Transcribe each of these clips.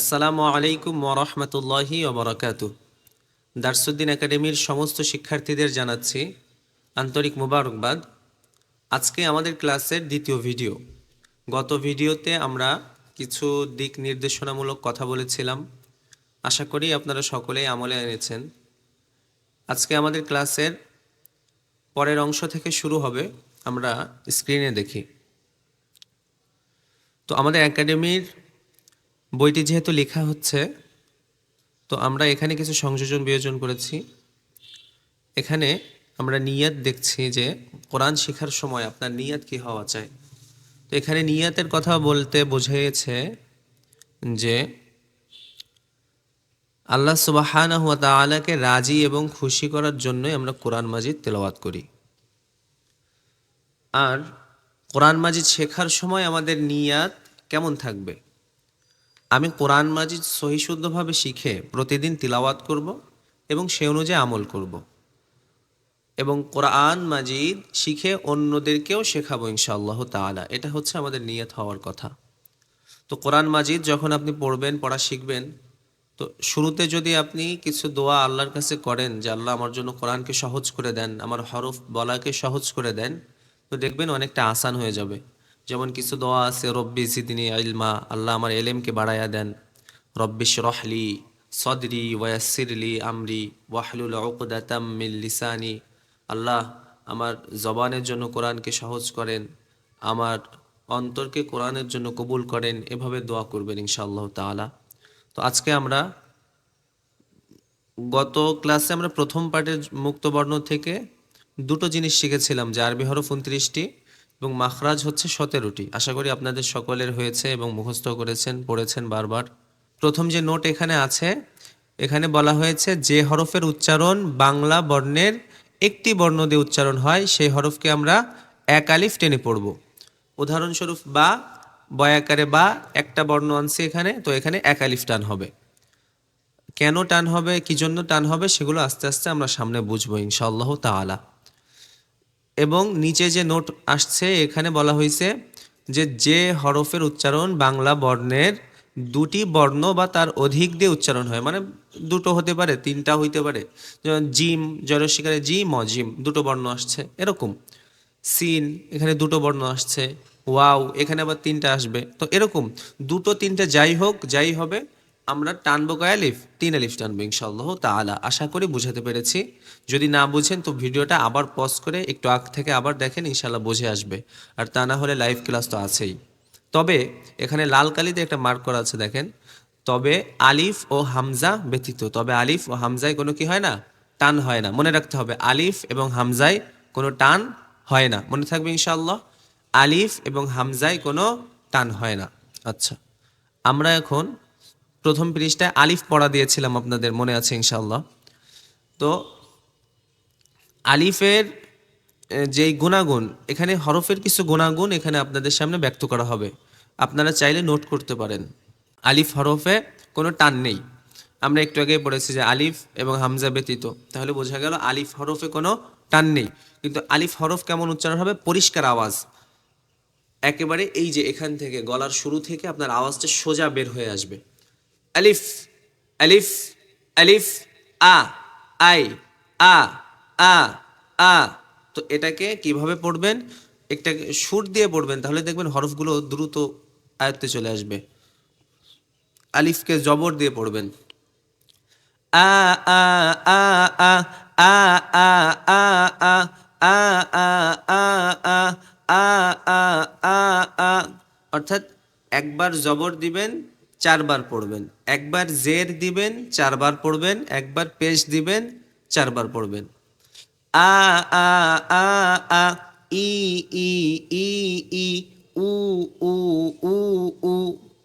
আসসালামু আলাইকুম ওরহমতুল্লাহি ওবরাকাতু দারসুদ্দিন একাডেমির সমস্ত শিক্ষার্থীদের জানাচ্ছি আন্তরিক মুবারকবাদ। আজকে আমাদের ক্লাসের দ্বিতীয় ভিডিও। গত ভিডিওতে আমরা কিছু দিক নির্দেশনামূলক কথা বলেছিলাম। আশা করি আপনারা সকলেই আমলে এনেছেন। আজকে আমাদের ক্লাসের পরের অংশ থেকে শুরু হবে। আমরা স্ক্রিনে দেখি। তো আমাদের একাডেমির বইটি যেহেতু লেখা হচ্ছে, তো আমরা এখানে কিছু সংযোজন বিয়োজন করেছি। এখানে আমরা নিয়াত দেখছি যে কোরআন শেখার সময় আপনার নিয়াত কি হওয়া চাই। তো এখানে নিয়াতের কথা বলতে বোঝাইছে যে আল্লাহ সুবাহানা হুয়া তালাকে রাজি এবং খুশি করার জন্যই আমরা কোরআন মাজিদ তেলাওয়াত করি। আর কোরআন মাজিদ শেখার সময় আমাদের নিয়াত কেমন থাকবে? আমি কোরআন মাজিদ সহিশুদ্ধভাবে শিখে প্রতিদিন তিলাওয়াত করব এবং সে অনুযায়ী আমল করব। এবং কোরআন মাজিদ শিখে অন্যদেরকেও শেখাবো ইনশাআল্লাহ তাআলা। এটা হচ্ছে আমাদের নিয়ত হওয়ার কথা। তো কোরআন মাজিদ যখন আপনি পড়বেন, পড়া শিখবেন, তো শুরুতে যদি আপনি কিছু দোয়া আল্লাহর কাছে করেন যে, আল্লাহ আমার জন্য কোরআনকে সহজ করে দেন, আমার হরফ বলাকে সহজ করে দেন তো দেখবেন অনেকটা আসান হয়ে যাবে। যেমন কিছু দোয়া আছে, রব্বি সিদিনী ইলমা আল্লাহ আমার এলেমকে বাড়াইয়া দেন। রব্বিশ রহলি সদরি ওয়াসিরলি আমরি ওয়াহলুল উকদাতাম মিল লিসানি আল্লাহ আমার জবানের জন্য কোরআনকে সহজ করেন, আমার অন্তরকে কোরআনের জন্য কবুল করেন, এভাবে দোয়া করবেন ইনশাআল্লাহ তাআলা। তো আজকে আমরা গত ক্লাসে আমরা প্রথম পার্টের মুক্তবর্ণ থেকে দুটো জিনিস শিখেছিলাম যে আরবি হরফ উনত্রিশটি এবং মাখরাজ হচ্ছে সতেরোটি। আশা করি আপনাদের সকলের হয়েছে এবং মুখস্থ করেছেন, পড়েছেন বারবার। প্রথম যে নোট এখানে আছে, এখানে বলা হয়েছে, যে হরফের উচ্চারণ বাংলা বর্ণের একটি বর্ণ দিয়ে উচ্চারণ হয়, সেই হরফকে আমরা এক আলিফ টেনে পড়ব। উদাহরণস্বরূপ, বা, বয়াকারে বা, একটা বর্ণ আনছি এখানে, তো এখানে এক আলিফ টান হবে। কেন টান হবে, কি জন্য টান হবে, সেগুলো আস্তে আস্তে আমরা সামনে বুঝব, ইনশাআল্লাহ তাআলা। এবং নিচে যে নোট আসছে, এখানে বলা হয়েছে যে যে হরফের উচ্চারণ বাংলা বর্ণের দুটি বর্ণ বা তার অধিক দিয়ে উচ্চারণ হয় মানে দুটো হতে পারে, তিনটা হইতে পারে। যেমন জিম জয়শিকারে জি ম জিম দুটো বর্ণ আসছে, এরকম। সিন, এখানে দুটো বর্ণ আসছে। ওয়াও, এখানে আবার তিনটা আসবে। তো এরকম, দুটো তিনটা যাই হোক, যাই হবে আমরা টানবো কয় আলিফ? তিন আলিফ টানবো ইনশাল্লাহ তাআলা। আশা করি বুঝাতে পেরেছি। যদি না বুঝেন, তো ভিডিওটা আবার পজ করে একটু আগ থেকে আবার দেখেন ইনশাল্লাহ বুঝে আসবে। আর তা না হলে লাইভ ক্লাস তো আছেই। তবে এখানে লাল কালিতে একটা মার্ক করা আছে, দেখেন। তবে আলিফ ও হামজা ব্যতীত। তবে আলিফ ও হামজায় কোনো কি হয় না? টান হয় না। মনে রাখতে হবে, আলিফ এবং হামজায় কোনো টান হয় না। মনে থাকবে ইনশাল্লাহ আলিফ এবং হামজায় কোনো টান হয় না। আচ্ছা আমরা এখন প্রথম পৃষ্ঠায় আলিফ পড়া দিয়েছিলাম আপনাদের, মনে আছে ইনশাআল্লাহ। তো আলিফের যেই গুণাগুণ, এখানে হরফের কিছু গুণাগুণ এখানে আপনাদের সামনে ব্যক্ত করা হবে। আপনারা চাইলে নোট করতে পারেন। আলিফ হরফে কোনো টান নেই। আমরা একটু আগে পড়েছি যে আলিফ এবং হামজা ব্যতীত। তাহলে বোঝা গেল আলিফ হরফে কোনো টান নেই। কিন্তু আলিফ হরফ কেমন উচ্চারণ হবে? পরিষ্কার আওয়াজ। একেবারে এই যে এখান থেকে, গলার শুরু থেকে আপনার আওয়াজটা সোজা বের হয়ে আসবে। আলিফ আলিফ আলিফ আ আই আ আ আ তো এটাকে কীভাবে পড়বেন একটা সুর দিয়ে পড়বেন তাহলে দেখবেন হরফগুলো দ্রুত আয়ত্তে চলে আসবে আলিফকে জবর দিয়ে পড়বেন আ আ আ আ আ আ আ আ আ আ আ আ আ আ আ আ অর্থাৎ একবার জবর দিবেন চারবার পড়বেন। একবার জের দিবেন, চারবার পড়বেন, একবার পেশ দিবেন, চারবার পড়বেন। আ আ আ আ, ই ই ই ই, উ উ উ উ,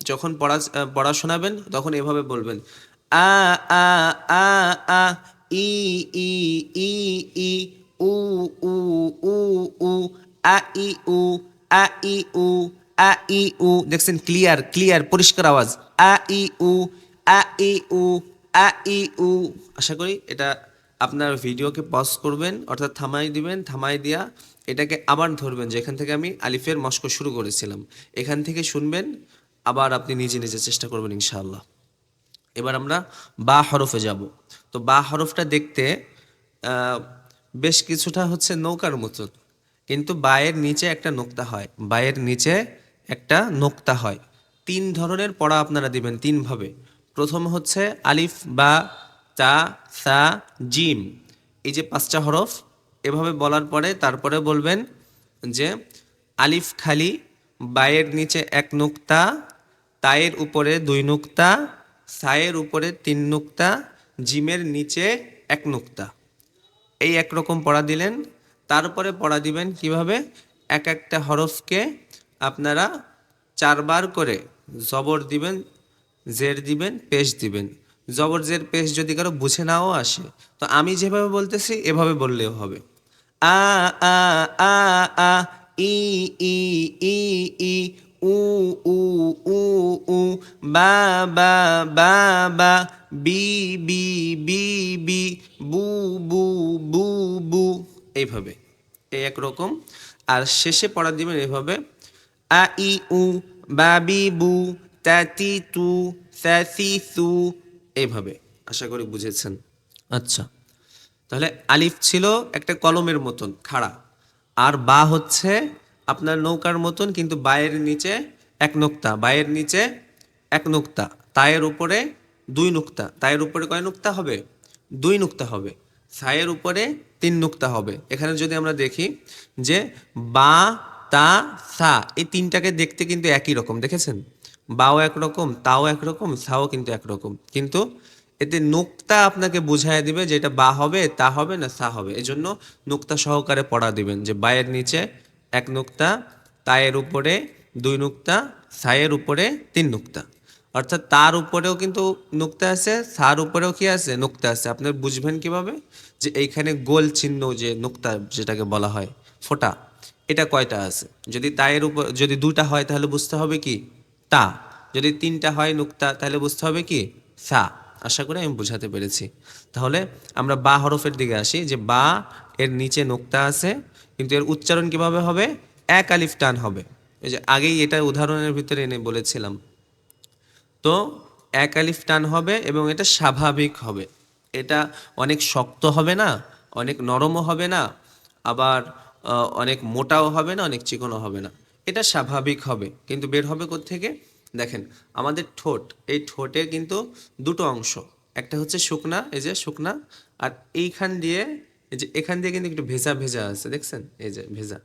যখন পড়া পড়া শোনাবেন, তখন এভাবে বলবেন। আ আ আ আ, ই ই ই ই, উ উ উ উ আ, ই, উ, আ, ই, উ আ ই উ দেখছেন ক্লিয়ার ক্লিয়ার পরিষ্কার আওয়াজ। আ ই উ আ ই উ আ ই উ আশা করি এটা আপনার ভিডিওকে পজ করবেন, অর্থাৎ থামাই দিবেন, থামাই দিয়া এটাকে আবার ধরবেন, যেখান থেকে আমি আলিফের মস্ক শুরু করেছিলাম। এখান থেকে শুনবেন, আবার আপনি নিজে নিজে চেষ্টা করবেন, ইনশাআল্লাহ। এবার আমরা বা হরফে যাব। তো বা হরফটা দেখতে বেশ কিছুটা হচ্ছে নৌকার মতন কিন্তু বায়ের নিচে একটা নোক্তা হয়। বায়ের নিচে একটা নোক্তা হয়। তিন ধরনের পড়া আপনারা দিবেন তিনভাবে। প্রথম হচ্ছে আলিফ, বা, তা, সা, জিম। এই যে পাঁচটা হরফ, এভাবে বলার পরে তারপরে বলবেন যে আলিফ খালি, বায়ের নিচে এক নুক্তা, তায়ের উপরে দুই নুক্তা, সায়ের উপরে তিন নুক্তা, জিমের নিচে এক নুক্তা। এই একরকম পড়া দিলেন। তারপরে পড়া দিবেন কীভাবে? এক একটা হরফকে আপনারা চারবার করে জবর দিবেন, জের দিবেন, পেশ দিবেন। জবর, জের, পেশ যদি কারও বুঝে নাও আসে, তো আমি যেভাবে বলতেছি, এভাবে বললেও হবে। আ আ আ আ, ই ই ই ই, উ উ উ উ, বা বা বা বা, বি বি বি বি, বু বু বু বু। এইভাবে, এই একরকম আর শেষে পড়া দিবেন এভাবে আ ই উ বা বি বু তাতি তু স্যাসি সু এইভাবে আশা করি বুঝেছেন। আচ্ছা। তাহলে আলিফ ছিল একটা কলমের মতন খাড়া। আর বা হচ্ছে আপনার নৌকার মতন কিন্তু বায়ের নিচে এক নোক্তা বায়ের নিচে এক নোক্তা। তায়ের উপরে দুই নুক্তা। তায়ের উপরে কয় নুক্তা হবে? দুই নুক্তা হবে। সায়ের উপরে তিন নুক্তা হবে। এখানে যদি আমরা দেখি যে বা তা, সা, এই তিনটাকে দেখতে কিন্তু একই রকম, দেখেছেন? বাও একরকম তাও একরকম সাও কিন্তু একরকম কিন্তু এতে নোক্তা আপনাকে বুঝাই দিবে যে এটা বা হবে, তা হবে না সা হবে। এই জন্য নোক্তা সহকারে পড়া দিবেন যে বায়ের নিচে এক নোক্তা, তায়ের উপরে দুই নুক্তা, সায়ের উপরে তিন নুক্তা। অর্থাৎ তার উপরেও কিন্তু নুক্তা আছে, সার উপরেও কি আছে? নুক্তা আছে। আপনার বুঝবেন কীভাবে? যে এইখানে গোল চিহ্ন যে নোক্তা যেটাকে বলা হয়, ফোঁটা। এটা কয়টা আছে? যদি তায়ের উপর, যদি দুটা হয় তাহলে বুঝতে হবে কি? তা। যদি তিনটা হয় নুক্তা, তাহলে বুঝতে হবে কি? সা। আশা করি আমি বোঝাতে পেরেছি। তাহলে আমরা বা হরফের দিকে আসি যে বা এর নিচে নোক্তা আছে, কিন্তু এর উচ্চারণ কীভাবে হবে? এক আলিফ টান হবে। এই যে আগেই এটা উদাহরণের ভিতরে এনে বলেছিলাম। তো এক আলিফ টান হবে এবং এটা স্বাভাবিক হবে। এটা অনেক শক্ত হবে না, অনেক নরমও হবে না, আবার অনেক মোটাও হবে না, অনেক চিকনও হবে না। এটা স্বাভাবিক হবে, কিন্তু বের হবে থেকে দেখেন, আমাদের ঠোঁট, এই ঠোঁটে কিন্তু দুটো অংশ, একটা হচ্ছে শুকনা, এই যে শুকনা, আর এইখান দিয়ে, এই যে এখান দিয়ে কিন্তু একটু ভেজা ভেজা আছে, দেখছেন? এই যে ভেজা।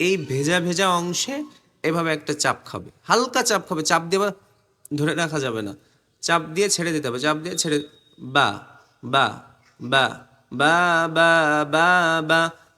এই ভেজা ভেজা অংশে এভাবে একটা চাপ খাবে, হালকা চাপ খাবে, চাপ দিয়ে ধরে রাখা যাবে না। চাপ দিয়ে ছেড়ে দিতে হবে, চাপ দিয়ে ছেড়ে, বা বা বা বা বা বা বা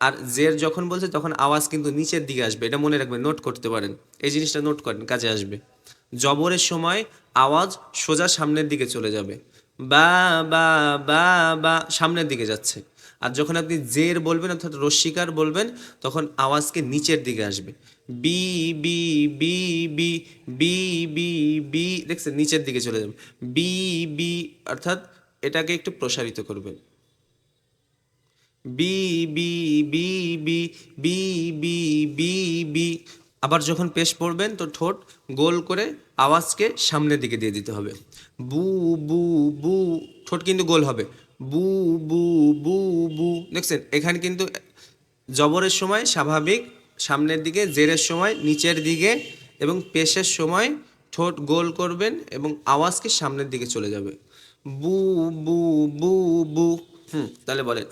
আর জের যখন বলছে, তখন আওয়াজ কিন্তু নিচের দিকে আসবে। এটা মনে রাখবেন নোট করতে পারেন। এই জিনিসটা নোট করেন, কাজে আসবে। জবরের সময় আওয়াজ সোজা সামনের দিকে চলে যাবে। বা বা বা বা সামনের দিকে যাচ্ছে। আর যখন আপনি জের বলবেন, অর্থাৎ রস্বীকার বলবেন, তখন আওয়াজকে নিচের দিকে আসবে। বি বি বি বি বি বি বি, দেখছেন, নিচের দিকে চলে যাবে। বি বি, অর্থাৎ এটাকে একটু প্রসারিত করবেন। বি বি বি বি বি বি বি আবার যখন পেশ পড়বেন, তো ঠোঁট গোল করে আওয়াজকে সামনের দিকে দিয়ে দিতে হবে। বু বু বু, ঠোঁট কিন্তু গোল হবে। বু বু বু বু। দেখছেন, এখানে কিন্তু জবরের সময় স্বাভাবিক, সামনের দিকে, জেরের সময়, নিচের দিকে এবং পেশের সময় ঠোঁট গোল করবেন এবং আওয়াজকে সামনের দিকে চলে যাবে। বু বু বু বু। হুম, তাহলে বলেন।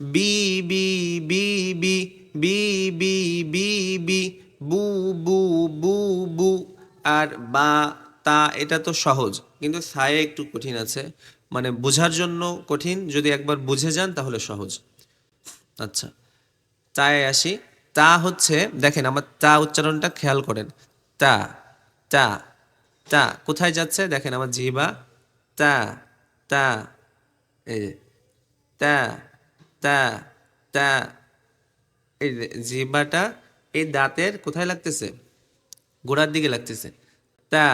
বিবি বিবি বিবি বিবি বু বু বু বু আর বা, তা, এটা তো সহজ। কিন্তু সায়ে একটু কঠিন আছে। মানে বোঝার জন্য কঠিন, যদি একবার বুঝে যান তাহলে সহজ। আচ্ছা তায় আসি। তা হচ্ছে, দেখেন আমার তা উচ্চারণটা খেয়াল করেন। তা তা তা, কোথায় যাচ্ছে? দেখেন আমার জিবা তা তা এই তা তা তা এই জিহ্বাটা এই দাঁতের কোথায় লাগতেছে গোড়ার দিকে লাগতেছে তা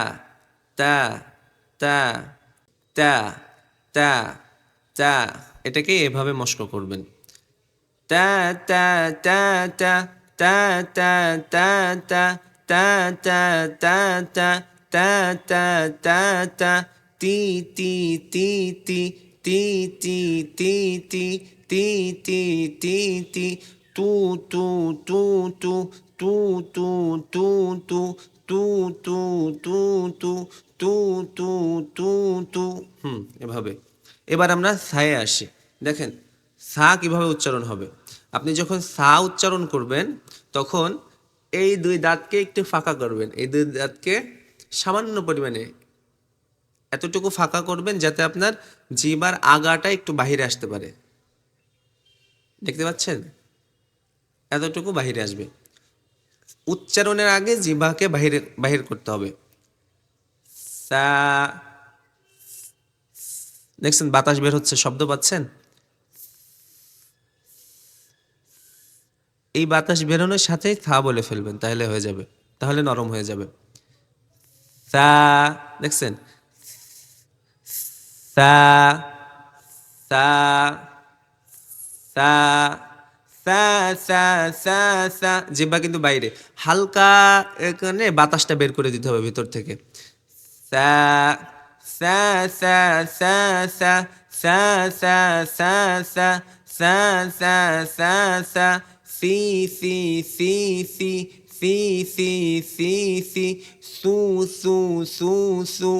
তা তা তা তা তা এটাকে এভাবে মস্ক করবেন তা তা তা তা তা তা তা তা তা তা তা তা তা তা তা তা তি তি তি তি তি তি তি তি তি তি তি তি তু তু তু তু তু তু তু তু তু তু তু তু তু তু তু তু হুম এভাবে এবার আমরা সায়ে আসি দেখেন সা কীভাবে উচ্চারণ হবে আপনি যখন সা উচ্চারণ করবেন তখন এই দুই দাঁতকে একটু ফাঁকা করবেন এই দুই দাঁতকে সামান্য পরিমাণে এতটুকু ফাঁকা করবেন যাতে আপনার জিবার আগাটা একটু বাহিরে আসতে পারে দেখতে পাচ্ছেন? এতটুকু বাহিরে আসবে। উচ্চারণের আগে জিভাকে বাহিরে, বাহির করতে হবে। সা, দেখছেন বাতাস বের হচ্ছে, শব্দ পাচ্ছেন? এই বাতাস বেরোনোর সাথেই থা বলে ফেলবেন, তাহলে হয়ে যাবে। তাহলে নরম হয়ে যাবে। সা, দেখছেন? সা সা সা সা সা সা সা জিব্বা কিন্তু বাইরে হালকা এখানে বাতাসটা বের করে দিতে হবে ভিতর থেকে সা সা সা সা সা সা সা সা সা সা সা সা সা সি সি সি সি সি সি সি সি সু সু সু সু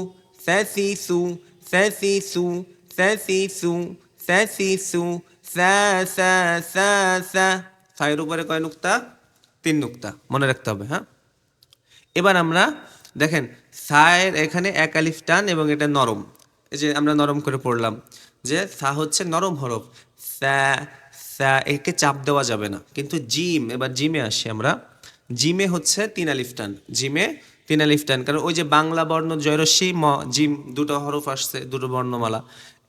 সা সি সু সা সি সু সা সি সু সা সি সু সা সা সা সা। ফায়ের উপরে কয় নুক্তা? তিন নুক্তা। মনে রাখতে হবে হ্যাঁ? এবার আমরা দেখেন, সায়ের এখানে এক আলিফ টান এবং এটা নরম। যে আমরা নরম করে পড়লাম যে সা হচ্ছে নরম হরফ। স্যা স্যা একে চাপ দেওয়া যাবে না। কিন্তু জিম, এবার জিমে আসি আমরা। জিমে হচ্ছে তিন আলিফ টান। জিমে তিন আলিফ টান। কারণ ওই যে বাংলা বর্ণ জয়রস্বী ম, জিম, দুটো হরফ আসছে, দুটো বর্ণমালা।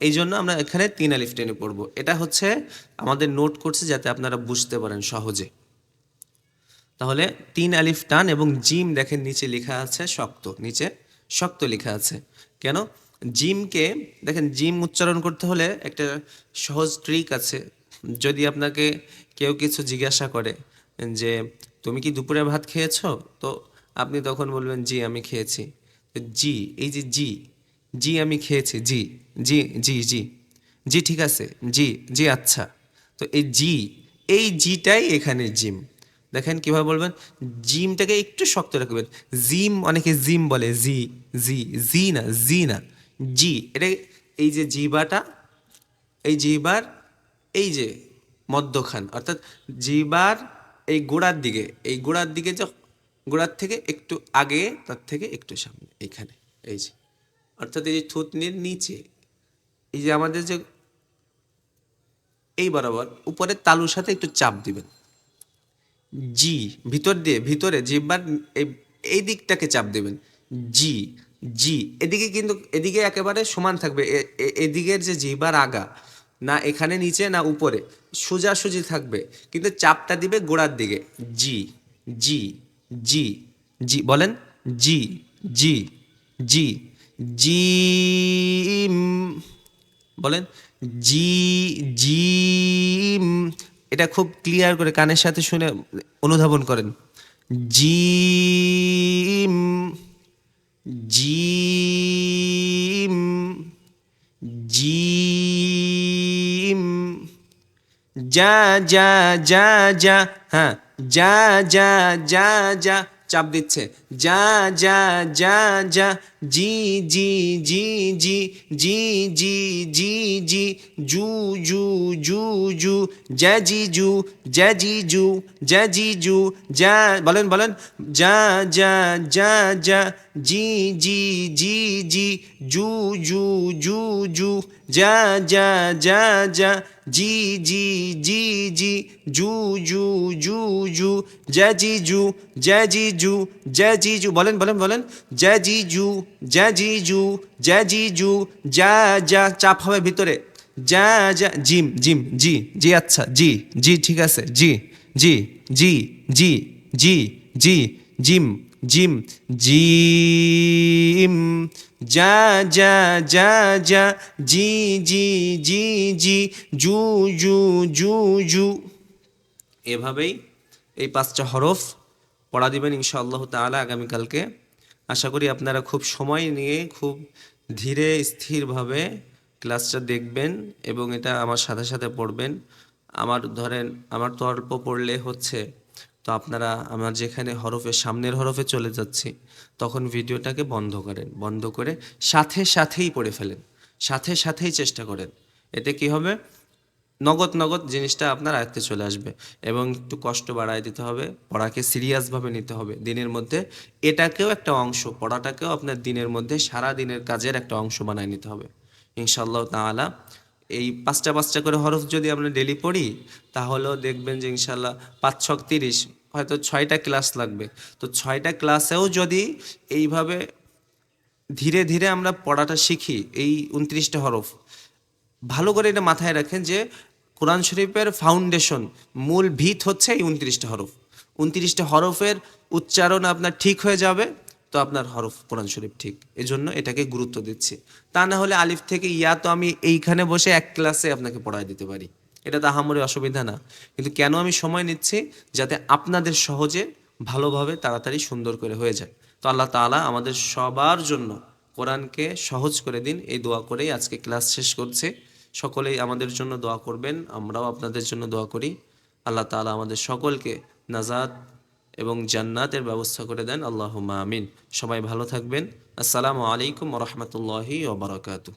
এই জন্য আমরা এখানে তিন আলিফ টেনে পড়ব। এটা হচ্ছে আমাদের নোট করছে যাতে আপনারা বুঝতে পারেন সহজে। তাহলে তিন আলিফ টান এবং জিম দেখেন নিচে লেখা আছে শক্ত, নিচে শক্ত লেখা আছে। কেন? জিমকে, দেখেন জিম উচ্চারণ করতে হলে একটা সহজ ট্রিক আছে। যদি আপনাকে কেউ কিছু জিজ্ঞাসা করে যে, তুমি কি দুপুরে ভাত খেয়েছো? তো আপনি তখন বলবেন, জি, আমি খেয়েছি। জি, এই যে জি জি, আমি খেয়েছি। জি জি জি জি। জি, ঠিক আছে। জি জি আচ্ছা। তো এই জি, এই জিটাই এখানে জিম। দেখেন কীভাবে বলবেন? জিমটাকে একটু শক্ত রাখবেন। জিম অনেকে জিম বলে। জি জি জি না জি না। জি, এটা এই যে জিবাটা, এই জিবার, এই যে মধ্যখান, অর্থাৎ জিবার এই গোড়ার দিকে, এই গোড়ার দিকে যে, গোড়ার থেকে একটু আগে, তার থেকে একটু সামনে, এইখানে, এই যে। অর্থাৎ এই যে থুতনির নিচে, এই যে আমাদের যে এই বরাবর উপরে তালুর সাথে একটু চাপ দিবেন। জি, ভিতর দিয়ে, ভিতরে জিহ্বার এই দিকটাকে চাপ দেবেন। জি জি, এদিকে কিন্তু, এদিকে একেবারে সমান থাকবে। এদিকের যে জিহ্বার আগা, না এখানে নিচে, না উপরে, সোজাসুজি থাকবে। কিন্তু চাপটা দিবে গোড়ার দিকে। জি জি জি জি, বলেন? জি জি জি জিম। বলেন, জি, জিম। এটা খুব ক্লিয়ার করে কানের সাথে শুনে অনুধাবন করেন। জিম জিম জিম। যা যা যা যা হ্যাঁ যা যা যা যা। চাপ দিচ্ছে যা যা যা যা জি জি জি জি জি জি জি জি জু জু জু জু যা জি জু যা জি জু যা জি জু যা বলেন বলেন যা যা যা যা জি জি জি জি জু জু জু জু যা যা যা যা জি জি জি জি জু জু জু জু যা জি জু যা জি জু যা জি জু বলেন বলেন বলেন যা জি জু যা জি জু যা জি জু যা যা চাপ হবে ভিতরে যা যা জিম জিম জি জি আচ্ছা জি জি ঠিক আছে জি জি জি জি জি জি জিম জিম জিম যা যা যা যা, জি জি জি জি, জু জু জু জু। এভাবেই এই পাঁচটা হরফ পড়া দিবেন ইনশাআল্লাহ তাআলা আগামীকালকে। আশা করি আপনারা খুব সময় নিয়ে খুব ধীরে, স্থিরভাবে ক্লাসটা দেখবেন এবং এটা আমার সাথে সাথে পড়বেন। আমার ধরেন, আমার তো অল্প পড়লে হচ্ছে তো আপনারা, আমার যেখানে হরফে, সামনের হরফে চলে যাচ্ছি, তখন ভিডিওটাকে বন্ধ করেন। বন্ধ করে সাথে সাথেই পড়ে ফেলেন। সাথে সাথেই চেষ্টা করেন। এতে কি হবে? নগদ নগদ জিনিসটা আপনার আয়ত্তে চলে আসবে এবং একটু কষ্ট বাড়ায় দিতে হবে, পড়াকে সিরিয়াসভাবে নিতে হবে। দিনের মধ্যে এটাকেও একটা অংশ, পড়াটাকেও আপনার দিনের মধ্যে সারা দিনের কাজের একটা অংশ বানায় নিতে হবে। ইনশাআল্লাহ তাআলা এই পাঁচটা পাঁচটা করে হরফ যদি আমরা ডেলি পড়ি, তাহলেও দেখবেন যে ইনশাল্লাহ পাঁচ, ছক, তিরিশ, হয়তো ছয়টা ক্লাস লাগবে। তো ছয়টা ক্লাসেও যদি এইভাবে ধীরে ধীরে আমরা পড়াটা শিখি, এই উনত্রিশটা হরফ, ভালো করে এটা মাথায় রাখেন যে কোরআন শরীফের ফাউন্ডেশন মূল ভিত হচ্ছে এই উনত্রিশটা হরফ। উনত্রিশটা হরফের উচ্চারণ আপনার ঠিক হয়ে যাবে তো আপনার হরফ কোরআন শরীফ ঠিক। এজন্য এটাকে গুরুত্ব দিচ্ছি। তা না হলে আলিফ থেকে ইয়া তো আমি এইখানে বসে এক ক্লাসে আপনাকে পড়ায় দিতে পারি। এটা তো আহামরি অসুবিধা না। কিন্তু কেন আমি সময় নিচ্ছি? যাতে আপনাদের সহজে ভালোভাবে তাড়াতাড়ি সুন্দর করে হয়ে যায়। তো আল্লাহ তাআলা আমাদের সবার জন্য কোরআনকে সহজ করে দিন। এই দোয়া করেই আজকে ক্লাস শেষ করছে। সকলেই আমাদের জন্য দোয়া করবেন। আমরাও আপনাদের জন্য দোয়া করি। আল্লাহ তাআলা আমাদের সকলকে নাজাত এবং জান্নাতের ব্যবস্থা করে দেন। আল্লাহ আমিন। সবাই ভালো থাকবেন। আসসালামু আলাইকুম রহমতুল্লাহি ওবরাকাতু